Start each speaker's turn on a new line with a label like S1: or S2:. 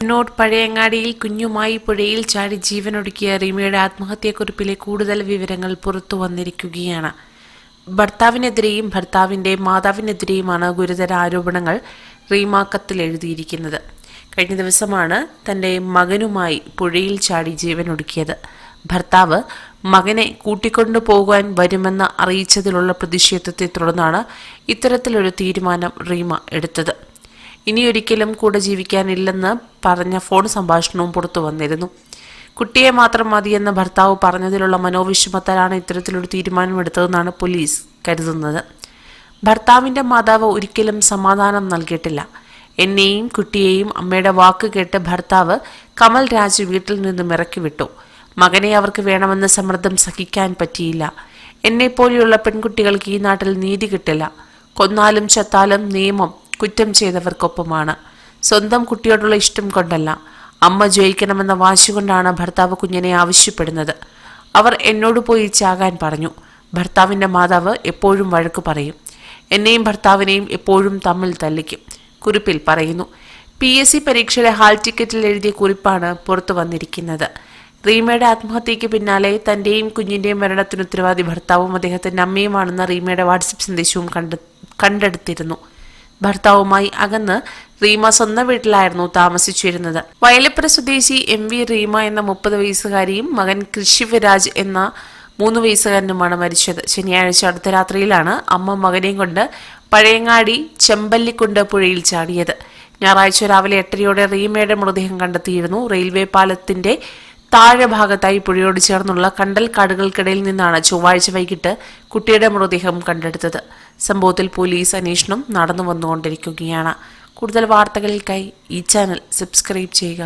S1: കണ്ണൂർ പഴയങ്ങാടിയിൽ കുഞ്ഞുമായി പുഴയിൽ ചാടി ജീവനൊടുക്കിയ റീമയുടെ ആത്മഹത്യക്കുറിപ്പിലെ കൂടുതൽ വിവരങ്ങൾ പുറത്തു വന്നിരിക്കുകയാണ്. ഭർത്താവിനെതിരെയും ഭർത്താവിന്റെ മാതാവിനെതിരെയുമാണ് ഗുരുതര ആരോപണങ്ങൾ റീമ കത്തിൽ എഴുതിയിരിക്കുന്നത്. കഴിഞ്ഞ ദിവസമാണ് തന്റെ മകനുമായി പുഴയിൽ ചാടി ജീവനൊടുക്കിയത്. ഭർത്താവ് മകനെ കൂട്ടിക്കൊണ്ടു പോകാൻ വരുമെന്ന് അറിയിച്ചതിലുള്ള പ്രതിഷേധത്തെ തുടർന്നാണ് ഇത്തരത്തിലൊരു തീരുമാനം റീമ എടുത്തത്. ഇനിയൊരിക്കലും കൂടെ ജീവിക്കാനില്ലെന്ന് പറഞ്ഞ ഫോൺ സംഭാഷണവും പുറത്തു വന്നിരുന്നു. കുട്ടിയെ മാത്രം മതിയെന്ന് ഭർത്താവ് പറഞ്ഞതിലുള്ള മനോവിഷമത്താലാണ് ഇത്തരത്തിലൊരു തീരുമാനമെടുത്തതെന്നാണ് പോലീസ് കരുതുന്നത്. ഭർത്താവിന്റെ മാതാവ് ഒരിക്കലും സമാധാനം നൽകിയിട്ടില്ല. എന്നെയും കുട്ടിയെയും അമ്മയുടെ വാക്ക് കേട്ട് ഭർത്താവ് കമൽ രാജ് വീട്ടിൽ നിന്നും ഇറക്കി വിട്ടു. മകനെ അവർക്ക് വേണമെന്ന് സമ്മർദ്ദം സഹിക്കാൻ പറ്റിയില്ല. എന്നെപ്പോലെയുള്ള പെൺകുട്ടികൾക്ക് ഈ നാട്ടിൽ നീതി കിട്ടില്ല. കൊന്നാലും ചത്താലും നിയമം കുറ്റം ചെയ്തവർക്കൊപ്പമാണ്. സ്വന്തം കുട്ടിയോടുള്ള ഇഷ്ടം കൊണ്ടല്ല. അമ്മ ജയിക്കണമെന്ന വാശി കൊണ്ടാണ് ഭർത്താവ് കുഞ്ഞിനെ ആവശ്യപ്പെടുന്നത്. അവർ എന്നോട് പോയി ചാകാൻ പറഞ്ഞു. ഭർത്താവിന്റെ മാതാവ് എപ്പോഴും വഴക്ക് പറയും. എന്നെയും ഭർത്താവിനെയും എപ്പോഴും തമ്മിൽ തല്ലിക്കും. കുറിപ്പിൽ പറയുന്നു. പി എസ് സി പരീക്ഷയുടെ ഹാൾ ടിക്കറ്റിൽ എഴുതിയ കുറിപ്പാണ് പുറത്തു വന്നിരിക്കുന്നത്. റീമയുടെ ആത്മഹത്യയ്ക്ക് പിന്നാലെ തന്റെയും കുഞ്ഞിന്റെയും മരണത്തിന് ഉത്തരവാദി ഭർത്താവും അദ്ദേഹത്തിന്റെ അമ്മയുമാണെന്ന റീമയുടെ വാട്സപ്പ് സന്ദേശവും കണ്ട് കണ്ടെടുത്തിരുന്നു. ഭർത്താവുമായി അകന്ന് റീമ സ്വന്തം വീട്ടിലായിരുന്നു താമസിച്ചിരുന്നത്. വയലപ്പുര സ്വദേശി എം വി റീമ എന്ന മുപ്പത് വയസ്സുകാരിയും മകൻ കൃഷിവിരാജ് എന്ന മൂന്ന് വയസ്സുകാരനുമാണ് മരിച്ചത്. ശനിയാഴ്ച അടുത്ത രാത്രിയിലാണ് അമ്മ മകനെയും കൊണ്ട് പഴയങ്ങാടി ചെമ്പല്ലിക്കുണ്ട് പുഴയിൽ ചാടിയത്. ഞായറാഴ്ച രാവിലെ എട്ടരയോടെ റീമയുടെ മൃതദേഹം കണ്ടെത്തിയിരുന്നു. റെയിൽവേ പാലത്തിന്റെ താഴെ ഭാഗത്തായി പുഴയോട് ചേർന്നുള്ള കണ്ടൽ കാടുകൾക്കിടയിൽ നിന്നാണ് ചൊവ്വാഴ്ച വൈകിട്ട് കുട്ടിയുടെ മൃതദേഹം കണ്ടെടുത്തത്. സംഭവത്തിൽ പോലീസ് അന്വേഷണം നടന്നു വന്നുകൊണ്ടിരിക്കുകയാണ് കൂടുതൽ വാർത്തകൾക്കായി ഈ ചാനൽ സബ്സ്ക്രൈബ് ചെയ്യുക.